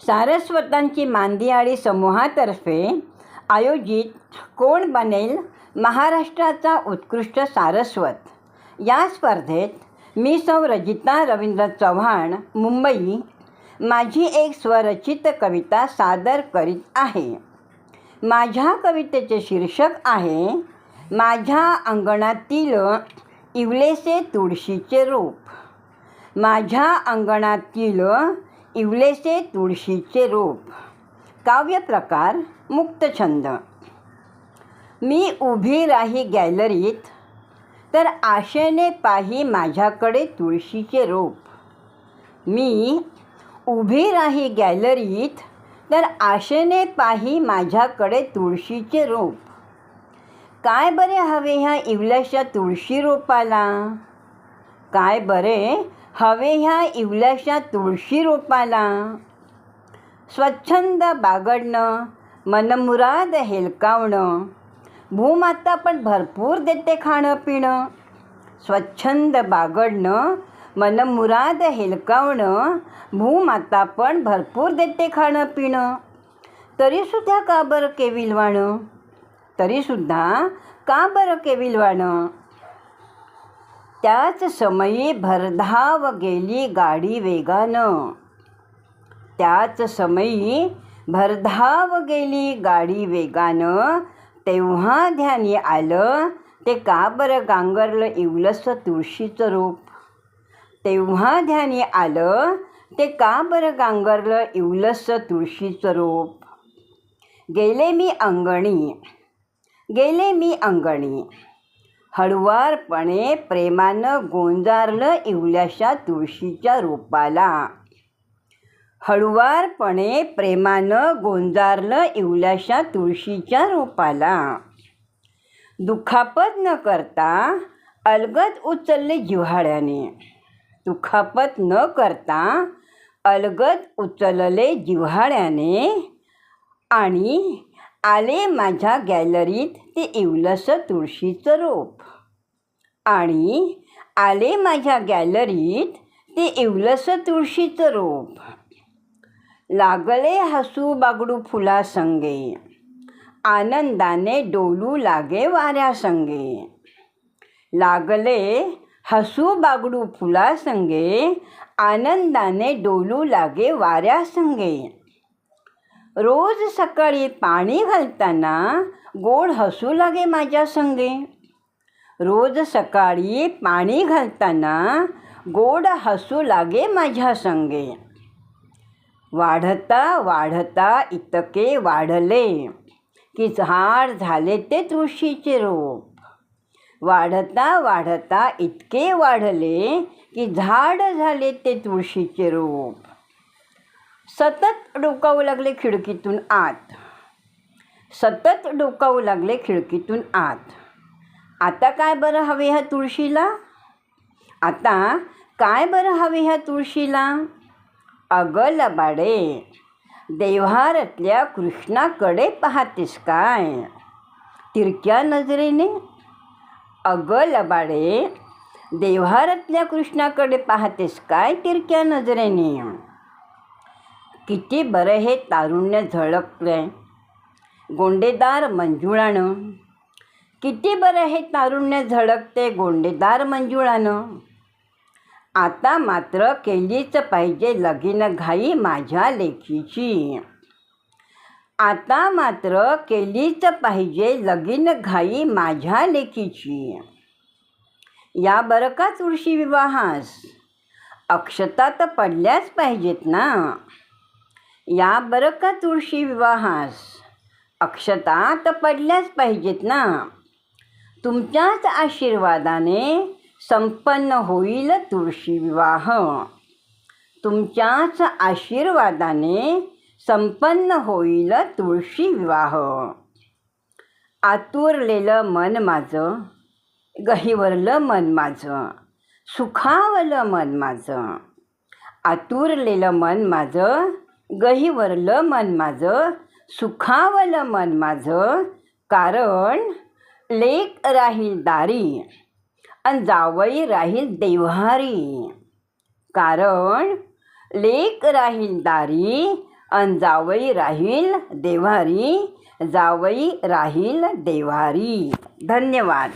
सारस्वतांची मांदियाळी समूहातर्फे आयोजित कोण बनेल महाराष्ट्राचा उत्कृष्ट सारस्वत? या स्पर्धेत मी सौ रजिता रवींद्र चव्हाण मुंबई माझी एक स्वरचित कविता सादर करीत आहे. माझ्या कवितेचे शीर्षक आहे माझ्या अंगणातील इवलेसे तुळशीचे रूप. माझ्या अंगणातील इवलेसे तुळशीचे रोप. काव्यप्रकार मुक्तछंद. मी उभी राही गॅलरीत तर आशेने पाही माझ्याकडे तुळशीचे रोप. मी उभी राही गॅलरीत तर आशेने पाही माझ्याकडे तुळशीचे रोप. काय बरे हवे ह्या इवल्याच्या तुळशी रोपाला? काय बरे हवे ह्या इवल्याशा तुळशी रोपाला. स्वच्छंद बागडणं मनमुराद हेलकावणं. भूमाता पण भरपूर देते खाणं पिणं. स्वच्छंद बागडणं मनमुराद हेलकावणं. भूमाता पण भरपूर देते खाणं पिणं. तरीसुद्धा का बरं केविलवाणं? तरीसुद्धा का बरं केविलवाणं? त्याच समयी भरधाव गेली गाडी वेगानं. त्याच समयी भरधाव गेली गाडी वेगानं. तेव्हा ध्यानी आलं ते का बरं गांगरलं इवलंसं तुळशीचं रूप? तेव्हा ध्यानी आलं ते का बरं गांगरलं इवलंसं तुळशीचं रूप? गेले मी अंगणी गेले मी अंगणी. हळुवारपणे प्रेमानं गोंजारलं इवल्याशा तुळशीच्या रोपाला. हळुवारपणे प्रेमानं गोंजारलं इवल्याशा तुळशीच्या रोपाला. दुखापत न करता अलगद उचलले जिव्हाळ्याने. दुखापत न करता अलगद उचलले जिव्हाळ्याने आणि आले माझ्या गॅलरीत ते इवलंसं तुळशीचं रोप. आणि आले माझ्या गॅलरीत ते इवलंसं तुळशीचं रोप. लागले हसू बागडू फुला संगे आनंदाने डोलू लागे वाऱ्या संगे लागले हसू बागडू फुला संगे आनंदाने डोलू लागे वाऱ्या संगे रोज सकाळी पाणी घालताना गोड हसू लागे माझ्या संगे. रोज सकाळी पाणी घालताना गोड हसू लागे माझ्या संगे. वाढता वाढता इतके वाढले की झाड झाले ते तुळशीचे रोप. वाढता वाढता इतके वाढले की झाड झाले ते तुळशीचे रोप. सतत डोकावू लागले खिडकीतून आत. सतत डोकावू लागले खिडकीतून आत. आता काय बरं हवे ह्या तुळशीला? आता काय बरं हवे ह्या तुळशीला? अगं लबाडे देव्हारातल्या कृष्णाकडे पाहतेस काय? तिरक्या नजरेने अगं लबाडे देव्हारातल्या कृष्णाकडे पाहतेस काय? तिरक्या नजरेने. किती बरं हे तारुण्य झळकलंय गोंडेदार मंजुळानं. किती बरं हे तारुण्य झळकते गोंडेदार मंजुळानं. आता मात्र केलीच पाहिजे लगीन घाई माझ्या लेखीची. आता मात्र केलीच पाहिजे लगीन घाई माझ्या लेखीची. या बरं का तुळशी विवाहास? अक्षता तर पडल्याच पाहिजेत ना. या बरं का तुळशी विवाहास. अक्षता तर पडल्याच पाहिजेत ना. तुमच्याच आशीर्वादाने संपन्न होईल तुळशी विवाह. तुमच्याच आशीर्वादाने संपन्न होईल तुळशी विवाह. आतुरलेलं मन माझं गहिवरलं मन माझं सुखावलं मन माझं आतुरलेलं मन माझं गहिवरलं मन माझं सुखावलं मन माझं कारण लेक राहील दारी आणि जावई राहील देव्हारी. कारण लेक राहील दारी आणि जावई राहील देव्हारी जावई राहील देव्हारी. धन्यवाद.